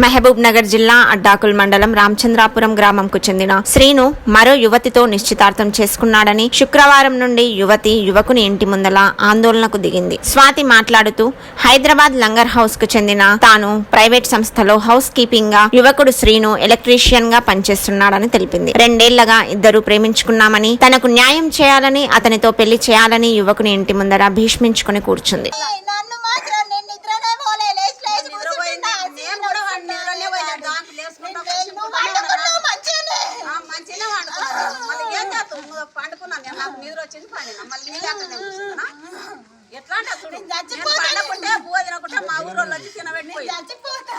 మహబూబ్ నగర్ జిల్లా అడ్డాకుల్ మండలం రామచంద్రాపురం గ్రామంకు చెందిన శ్రీను మరో యువతితో నిశ్చితార్థం చేసుకున్నాడని శుక్రవారం నుండి యువతి యువకుని ఇంటి ముందల ఆందోళనకు దిగింది. స్వాతి మాట్లాడుతూ హైదరాబాద్ లంగర్ హౌస్కు చెందిన తాను ప్రైవేట్ సంస్థలో హౌస్ కీపింగ్గా యువకుడు శ్రీను ఎలక్ట్రీషియన్గా పనిచేస్తున్నాడని తెలిపింది. రెండేళ్ళగా ఇద్దరు ప్రేమించుకున్నామని తనకు న్యాయం చేయాలని అతనితో పెళ్ళి చేయాలని యువకుని ఇంటి ముందర భీష్మించుకుని కూర్చుంది నన్ను మాత్రం నేను నిద్రనే పోలే లేచి లేచి నిద్రపోయింది. నేను కూడా వాడి నిద్రనే పోయినా. దాంట్లో లేసుకుంటా కూర్చుంటా నువ్వు వండుకున్నావు మంచిగానే ఆ, మంచిగానే వండుకున్నాను. మళ్ళీ ఏం చేస్తావు? నువ్వు పండుకున్నాను నేను. నాకు నిద్ర వచ్చింది పండినా. మళ్ళీ? ఎట్లా పండకుంటే బువ్వ తినకుంటే మా ఊరోళ్ళు వచ్చి చచ్చిపోతా.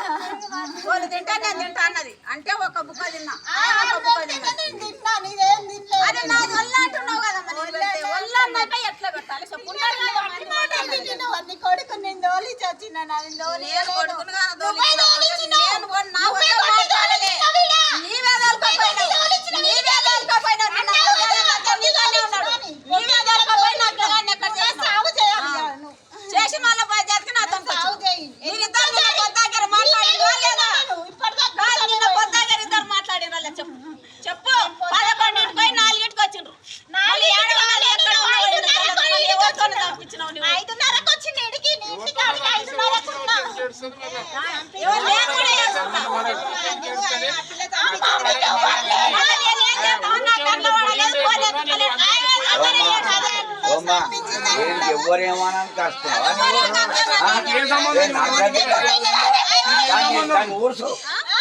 వాళ్ళు తింటే నేను తింటా అన్నది. అంటే ఒక బుక్క తిన్నా. ఒక బుక్క తిన్నా. నేను తిన్నా. నీదేం వల్ల అంటున్నావు కదా. వల్ల అన్నాక ఎట్లా పెట్టాలి? కొడుకు నేను దోలి చచ్చిన నన్ను దోలి నేను కొడుకును కాదు నువ్వే దోలిచ్చినా. దోలిచ్చినావు. నేను కూడా నా నువ్వే వద్ద కొట్టి మాట్లాడలే. దోలిచ్చినావు ఈడ. నీవే దోలుకోపోయినావు. దోలిచ్చినావు. నీవే దోలుకోపోయినావు. నా అంటే వద్ద అవతల మాట్లాడి నీతోనే ఉన్నాడు. అని. నీవే దోలుకోపోయినావు. అట్లా కానీ ఎక్కడ నువ్వే చేసినావు. సాగు చేయాలి ఆ. ఇక నువ్వు. చేసి మళ్ళీ పోయి జాతికి నాతో సాగు చేయి. వీళ్ళిద్దరు నిన్న పొద్దాకర మాట్లాడినరా లేదా? ఇప్పటిదాకా కాదు, నిన్న పొద్దాకర ఇద్దరు మాట్లాడినరా లేదా? చెప్పు చెప్పు పదకొండింటికి పోయి నాలుగింటికి వచ్చిండ్రు మళ్ళీ ఏడు వాళ్ళు ఎక్కడ ఉన్నావు? ఎందుకు తెలియదు. మళ్ళీ ఎవరితోనో తప్పించినావు నువ్వు. ఐదున్నరకు వచ్చింది ఇంటికి నీ ఇంటి కాడికి ఐదున్నరకు ఉన్నా ఎవరు నేను కూడా చేసుకుంటా. మళ్ళీ నేను ఏం చేద్దాం? నా కళ్ళ పడలేదు, పోలేదు, పోలేదు. ఆయనే అదే అదే. ఓమ్మా నేను ఎవ్వరేమోనని కష్టం? ఏం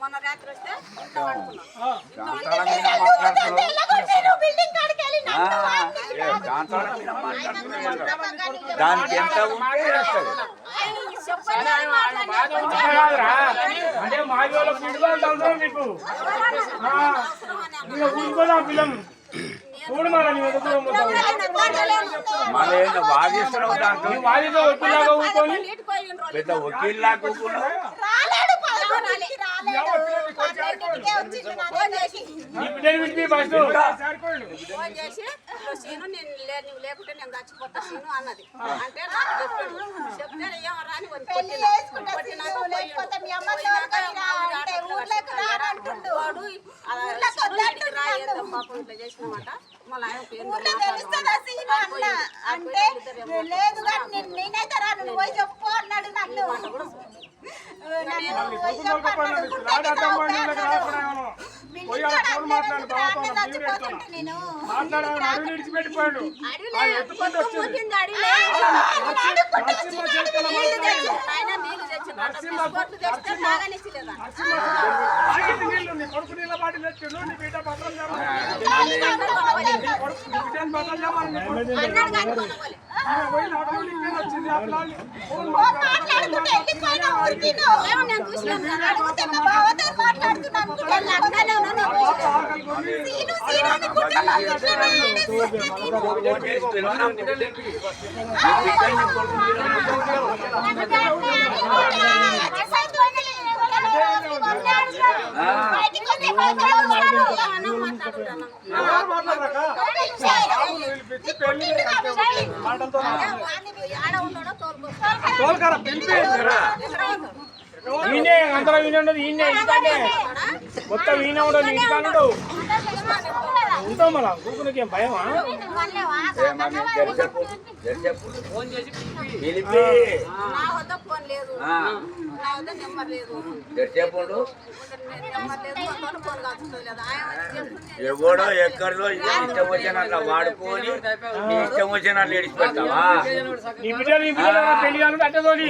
మొన్న రాత్రి వస్తే ఇంట్లో పడుకున్నాం. దానికి ఎంత ఉంటే వస్తుంది అంటే మా వాళ్ళ పిల్లలు అవసరం నీకు ఆ, నువ్వు ఊరుకోదా పిల్లం చూడు మరి నీ దూరం పోతావు మళ్ళీ ఏంటో వాదిస్తున్నావు పెద్ద వకీల్లా కూకున్నావు నీ బిడ్డని విడిపి బస్ సరిపోయిండు ఫోన్ చేసి. "ఇదిగో సీను నేను లే- నువ్వు లేకుంటే నేను చచ్చిపోతా సీను అన్నది. అంటే నాకు చెప్పాడు. చెప్తే ఏమరా అని కొన్ని కొట్టినా. కొట్టినాక పోయిండు. పోయినాక మా ఊరి ఆటోలో కట్టుకున్నాడు. వాడు అలా సీను ఇంటికి రా, ఏందో పాపం ఇట్లా చేసినామట. మళ్ళీ ఆయన పోయిండు. అంటే లేదు కానీ నేను- నేనైతే రాను నువ్వు పోయి చెప్పు అన్నాడు నన్ను నన్ను పోయి చెప్పు అన్నాడు. మాట్లాడాలి అడవి విడిచిపెట్టిపోయాడు తెచ్చి కొడుకు నీళ్ళ బాటి తెచ్చిండు నీ బిడ్డ పత్రం చెప్పాలి నీ కొడుకు నీ బిడ్డని పత్రం చెప్పాలి నీ కొడుకు అన్నాడు కానీ కొనుక్కోలే. ఈమె పోయి నాకు ఇంటికి వచ్చింది ఆ పిల్లని ఫోన్ మాట్లాడుకుంటే వెళ్ళిపోయినా ఊరికినా ఏమో నేను చూసినాను కదా. అడిగితే మా బావతో మాట్లాడుతున్నాను అనుకుంటా. పిలిపి ఈయనే అందరూ ఈయన ఉండదు ఈయనే మొత్తం ఈయన ఉండదు ఇంకా ఉండవు ఉంటాం మళ్ళా కూకునికి ఏం భయమా ఫోన్ చేసి పిలిపి ఎవడో ఎక్కడో ఇష్టం వచ్చినట్ల వాడుకొని నీ ఇష్టం వచ్చినట్లు ఏడిచిపెడతావా? నీ బిడ్డ నీ బిడ్డ పెళ్ళి కాను అట్టతోని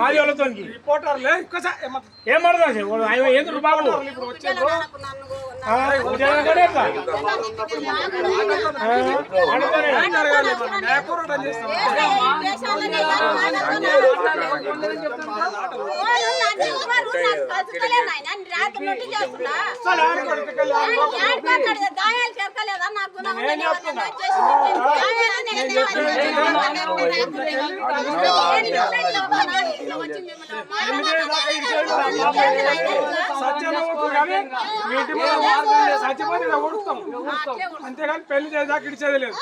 మాది వాళ్ళతో రిపోర్టర్లే ఒక్కసారి ఏం బాబు చేస్తాం ఇలా ఓడుస్తాం అంతేగాని పెళ్ళి చేసాక ఇడిచేది లేదు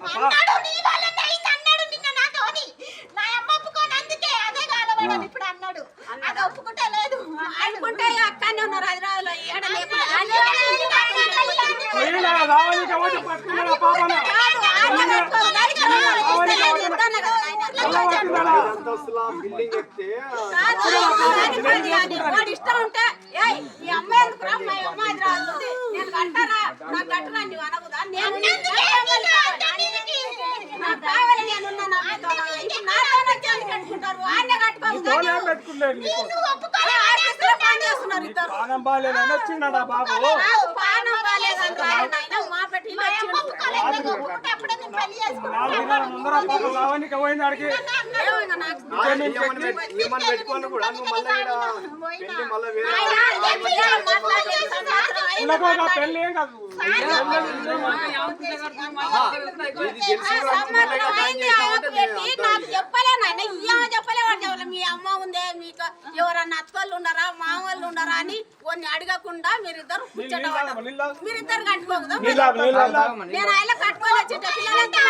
అన్నాడు నీ వల్లనే అయింది అన్నాడు నిన్న నాతోని నా అమ్మ ఒప్పుకోని అందుకే అదే కాలవాడని ఇప్పుడు అన్నాడు. అది ఒప్పుకుంటే లేదు. అనుకుంటే అక్కడనే ఉన్నారు ఏడ. వాడి ఇష్టం ఉంటే ఈ అమ్మాయి ఎందుకు రా మా అమ్మ హైదరాబాద్ ఉంది. నేను కట్టరా నాకు కట్టరా నువ్వు అనగుదా నేను నాకు కావాలి నాకు కావాలి నేను ఉన్నాను అమ్మతో. ఇప్పుడు నాతోనే చేసి కట్టుకుంటారు ఆయన పని చేస్తున్నారు ఇద్దరు. ప్రాణం బాగాలేదు అని వచ్చిండడా బాబు పానం పెట్టుకోను కూడా నువ్వు మళ్ళీ మళ్ళీ వేరే పెళ్ళి ఏం కాదు మీ అమ్మ ఉందే మీకు ఎవరన్నా అత్తోళ్ళు ఉన్నారా మామూలు ఉన్నారా అని కొన్ని అడగకుండా మీరిద్దరు కూర్చోటవాడు మీరిద్దరు కట్టుకోకదా నేను ఆయన పిల్లలంతా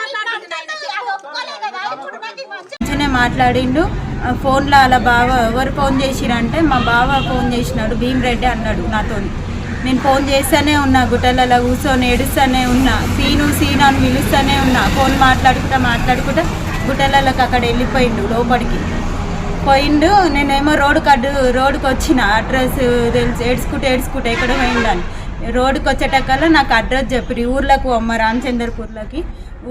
మాట్లాడిండు. ఫోన్లో అలా బావ ఎవరు ఫోన్ చేసిరంటే మా బావ ఫోన్ చేసినాడు భీమరెడ్డి అన్నాడు నాతోని. నేను ఫోన్ చేస్తూనే ఉన్నా గుట్టలలో కూర్చొని ఏడుస్తూనే ఉన్నా సీను సీను అని పిలుస్తూనే ఉన్నా ఫోన్ మాట్లాడుకుంటా మాట్లాడుకుంటా గుట్టలలోకి అక్కడ వెళ్ళిపోయిండు లోపలికి. పోయిండు నేనేమో రోడ్డు కడ్డు రోడ్డుకి వచ్చిన అడ్రస్ తెలిసి ఏడ్చుకుంటూ ఏడ్చుకుంటూ ఎక్కడ పోయిందని రోడ్డుకి వచ్చేటక్కల్లా నాకు అడ్రస్ చెప్పి ఊర్లకు అమ్మ రామచంద్రపూర్లకి.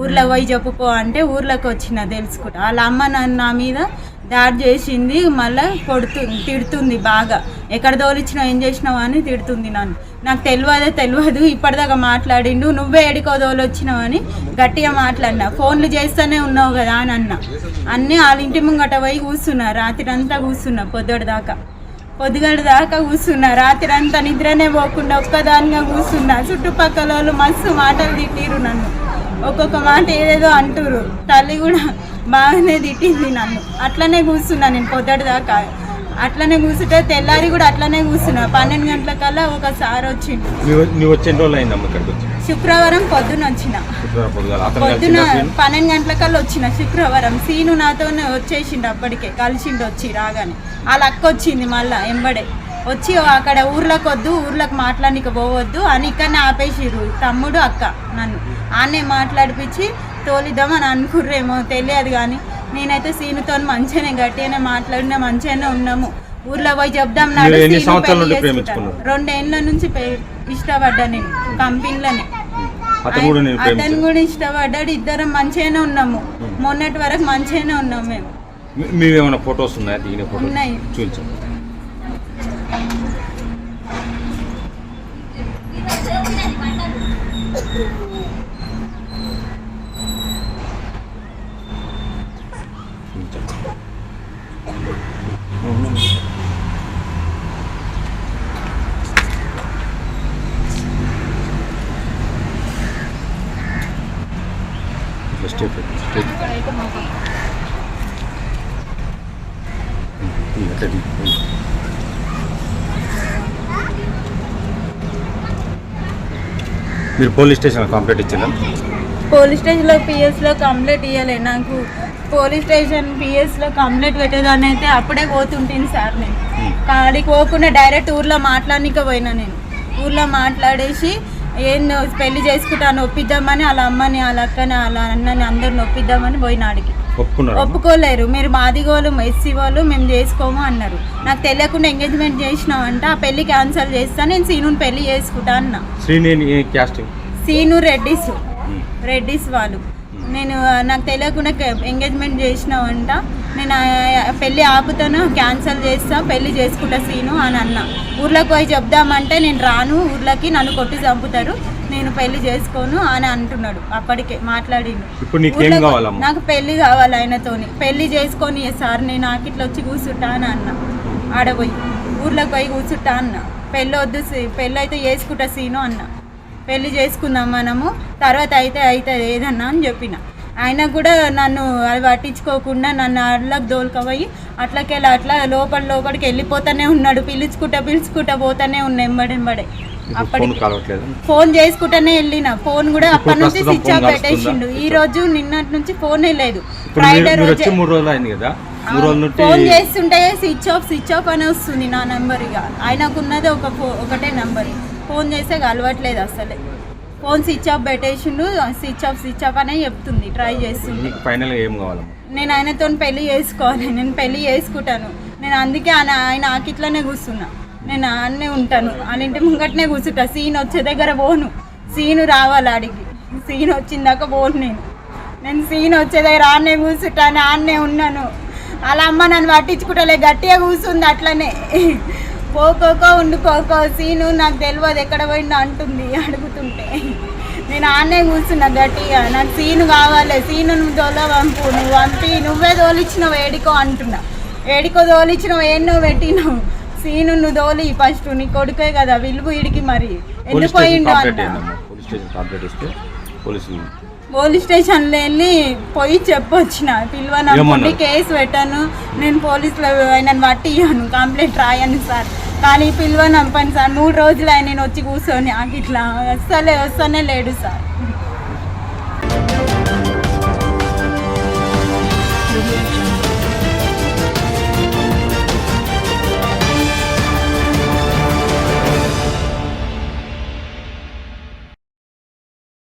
ఊర్లో పోయి చెప్పుకో అంటే ఊర్లోకి వచ్చిన తెలుసుకుంటా వాళ్ళ అమ్మ నన్ను నా మీద దాడి చేసింది మళ్ళీ కొడుతు తిడుతుంది బాగా. ఎక్కడ తోలిచ్చినావు ఏం చేసినావు అని తిడుతుంది నన్ను. నాకు తెలియదే తెలియదు. ఇప్పటిదాకా మాట్లాడిండు. నువ్వే ఎడికో తోలొచ్చినావు అని గట్టిగా మాట్లాడినా. ఫోన్లు చేస్తూనే ఉన్నావు కదా అని అన్న. అన్నీ వాళ్ళ ఇంటి ముంగట పోయి కూర్చున్నా. రాత్రి అంతా కూర్చున్నా పొద్దుడు దాకా. పొద్దుగడ దాకా కూర్చున్నా. రాత్రి అంతా నిద్రనే పోకుండా ఒక్కదానిగా కూర్చున్నా. చుట్టుపక్కల వాళ్ళు మస్తు మాటలు తిట్టిరు నన్ను. ఒక్కొక్క మాట ఏదేదో అంటురు తల్లి కూడా బాగానే తిట్టింది నన్ను. అట్లనే కూర్చున్నా నేను పొద్దుటి దాకా. అట్లనే కూర్చుంటే తెల్లారి కూడా అట్లనే కూర్చున్నా. పన్నెండు గంటలకల్లా ఒక సార్ వచ్చిండు నువ్వు వచ్చే రోజులు అయిందమ్మ ఇక్కడికి వచ్చి? శుక్రవారం పొద్దున వచ్చిన. పొద్దున? పన్నెండు గంటలకల్లా వచ్చిన శుక్రవారం. సీను నాతోనే వచ్చేసిండు అప్పటికే. కలిసిండు వచ్చి రాగానే. వాళ్ళ అక్క వచ్చింది మళ్ళా ఎంబడే. వచ్చి అక్కడ ఊర్లోకి వద్దు ఊర్లోకి మాట్లాడడానికి పోవద్దు అని ఇక్కడనే ఆపేసిర్రు. తమ్ముడు అక్క నన్ను. ఆన్నే మాట్లాడిపించి తోలిద్దామని అనుకుర్రేమో తెలియదు కానీ నేనైతే సీనుతో మంచిగానే గట్టిగానే మాట్లాడినా మంచిగానే ఉన్నాము. ఊర్లో పోయి చెప్దాం నాడు? రెండేళ్ళ నుంచి ఇష్టపడ్డా నేను. కంపెనీలోనే. అతను కూడా ఇష్టపడ్డాడు. ఇద్దరం మంచిగానే ఉన్నాము. మొన్నటి వరకు మంచిగానే ఉన్నాం మేము. మీవేమైనా ఫొటోస్ ఉన్నాయా? దిగిన ఫోటోస్? చూపించండి. తీ. మీరు పోలీస్ స్టేషన్ కంప్లైంట్ ఇచ్చిందా పోలీస్ స్టేషన్లో పిఎస్లో కంప్లైంట్ ఇవ్వలే నాకు పోలీస్ స్టేషన్ పిఎస్లో కంప్లైంట్ పెట్టేదాన్ని అయితే అప్పుడే పోతుంటుంది సార్ నేను. కాడికి పోకుండా డైరెక్ట్ ఊర్లో మాట్లాడనిక పోయినా నేను. ఊర్లో మాట్లాడేసి ఏం పెళ్ళి చేసుకుంటాను ఒప్పిద్దామని వాళ్ళ అమ్మని వాళ్ళ అక్కని వాళ్ళ అన్నని అందరిని ఒప్పిద్దామని పోయిన ఆడికి. ఒప్పుకున్నారు? ఒప్పుకోలేరు. మీరు మాదిగోలు ఎస్సీ వాళ్ళు మేము చేసుకోము అన్నారు. నాకు తెలియకుండా ఎంగేజ్మెంట్ చేసినామంట ఆ పెళ్ళి క్యాన్సిల్ చేస్తా నేను సీనుని పెళ్ళి చేసుకుంటా అన్నా. సీను రెడ్డిస్. రెడ్డిస్ వాళ్ళు. నేను నాకు తెలియకుండా ఎంగేజ్మెంట్ చేసినావంట. నేను పెళ్ళి ఆపుతాను క్యాన్సిల్ చేస్తా పెళ్ళి చేసుకుంటా సీను అని అన్న. ఊర్లోకి పోయి చెప్దామంటే నేను రాను ఊర్లోకి నన్ను కొట్టి చంపుతారు నేను పెళ్ళి చేసుకోను అని అంటున్నాడు అప్పటికే మాట్లాడిండు. ఇప్పుడు నీకేం? నాకు పెళ్ళి కావాలి ఆయనతోని. పెళ్ళి చేసుకొని సార్ నేను ఆకిట్లో వచ్చి కూర్చుంటా అని అన్న. ఆడపోయి ఊర్లోకి పోయి కూర్చుంటా అన్న. పెళ్ళి వద్దు సీ- పెళ్ళి అయితే చేసుకుంటా సీను అన్న. పెళ్ళి చేసుకుందాం మనము తర్వాత అయితే అయితే ఏదన్నా అని చెప్పిన. ఆయన కూడా నన్ను అది పట్టించుకోకుండా నన్ను అట్లకు దోలుకపోయి అట్లకెళ్ళి అట్లా లోపల లోపలికి వెళ్ళిపోతానే ఉన్నాడు పిలుచుకుంటా పిలుచుకుంటా పోతానే ఉన్నా ఎంబడెంబడే అప్పటికి ఫోన్ చేసుకుంటానే వెళ్ళిన. ఫోన్ కూడా అప్పటి నుంచి స్విచ్ ఆఫ్ పెట్టేసిండు? ఈ రోజు నిన్నటి నుంచి ఫోనే లేదు. ఫ్రైడే రోజే. మూడు రోజులు అయింది కదా? ఫోన్ చేస్తుంటే స్విచ్ ఆఫ్ స్విచ్ ఆఫ్ అనే వస్తుంది నా నెంబర్ ఇక. ఆయనకున్నది ఒక ఫో ఒకటే నెంబర్. ఫోన్ చేస్తే కలవట్లేదు అసలే. ఫోన్ స్విచ్ ఆఫ్ పెట్టేసిండు స్విచ్ ఆఫ్ స్విచ్ ఆఫ్ అనే చెప్తుంది ట్రై చేస్తుంది. ఏం నేను ఆయనతో పెళ్ళి చేసుకోవాలి నేను పెళ్ళి చేసుకుంటాను. నేను అందుకే ఆయన ఆయన ఆకిట్లోనే కూర్చున్నా. నేను ఆడనే ఉంటాను వాళ్ళ ఇంటి ముంగటనే కూర్చుంటా. సీన్ వచ్చే దగ్గర పోను. సీను రావాలి ఆడికి. సీన్ వచ్చిందాక పోను నేను. నేను సీన్ వచ్చే దగ్గర ఆడనే కూర్చుంటాను ఆడనే ఉన్నాను. వాళ్ళ అమ్మ నన్ను పట్టించుకుంటలే గట్టిగా కూర్చుంది అట్లనే. పోకోకో ఉండుకోకో సీను నాకు తెలియదు ఎక్కడ పోయిందో అంటుంది అడుగుతుంటే. నేను ఆడనే కూర్చున్నా గట్టిగా. నాకు సీను కావాలి సీను నువ్వు దోల పంపు నువ్వు పంపి నువ్వే తోలిచ్చినావు ఏడికో అంటున్నా. ఏడికో తోలిచ్చినావు ఎన్నో పెట్టినావు. సీను నువ్వు దోలి ఫస్ట్ నీ కొడుకే కదా విలువ ఇడికి మరి. పోలీస్ ఎందుకు స్టేషన్ పోయిండు పోలీస్ స్టేషన్ స్టేషన్లో వెళ్ళి పోయి చెప్పొచ్చిన పిలువనప్పుడు ఏమన్నారు? కేసు పెట్టాను నేను పోలీసులో ఆయనను పట్టి ఇవ్వను కంప్లైంట్ రాయను సార్. కానీ పిలువనంపని సార్. మూడు రోజులు ఆయన నేను వచ్చి కూర్చొని నాకు ఇట్లా అస్సలే వస్తానే లేడు సార్.